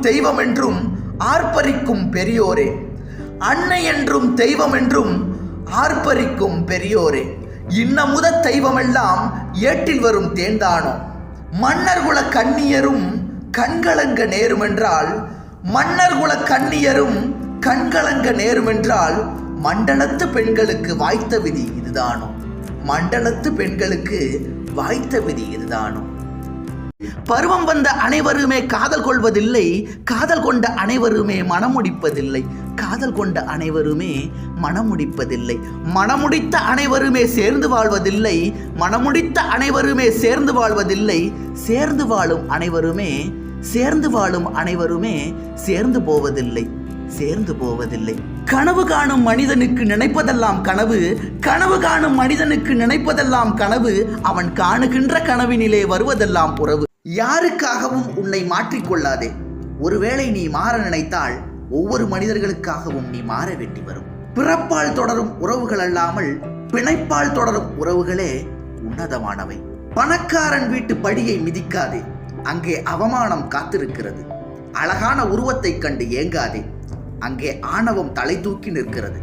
தெய்வம் என்றும் ஆர்ப்பரிக்கும் பெரியோரே. அன்னை என்றும் தெய்வம் என்றும் ஆர்ப்பரிக்கும் பெரியோரே. இன்னமுத தெய்வமெல்லாம் ஏட்டில் வரும் தேந்தானோ மன்னர்குல கண்ணியரும் கண்கலங்க நேருமென்றால் மன்னர்குல கண்ணியரும் கண்கலங்க நேருமென்றால் மண்டலத்து பெண்களுக்கு வாய்த்த விதி இதுதானோ? மண்டலத்து பெண்களுக்கு வாய்த்த விதி இதுதானோ? பருவம் வந்த அனைவருமே காதல் கொள்வதில்லை காதல் கொண்ட அனைவருமே மனமுடிப்பதில்லை காதல் கொண்ட அனைவருமே மனமுடிப்பதில்லை மனமுடித்த அனைவருமே சேர்ந்து வாழ்வதில்லை. மனமுடித்த அனைவருமே சேர்ந்து வாழ்வதில்லை. சேர்ந்து வாழும் அனைவருமே சேர்ந்து வாழும் அனைவருமே சேர்ந்து போவதில்லை. சேர்ந்து போவதில்லை. கனவு காணும் மனிதனுக்கு நினைப்பதெல்லாம் கனவு. கனவு காணும் மனிதனுக்கு நினைப்பதெல்லாம் கனவு. அவன் காணுகின்ற கனவினிலே வருவதெல்லாம் உறவு. யாருக்காகவும் உன்னை மாற்றிக்கொள்ளாதே. ஒருவேளை நீ மாற நினைத்தால் ஒவ்வொரு மனிதர்களுக்காகவும் நீ மாற வேண்டி வரும். பிறப்பால் தொடரும் உறவுகள் அல்லாமல் பிணைப்பால் தொடரும் உறவுகளே உன்னதமானவை. பணக்காரன் வீட்டு படியை மிதிக்காதே. அங்கே அவமானம் காத்திருக்கிறது. அழகான உருவத்தைக் கண்டு ஏங்காதே. அங்கே ஆணவம் தலை தூக்கி நிற்கிறது.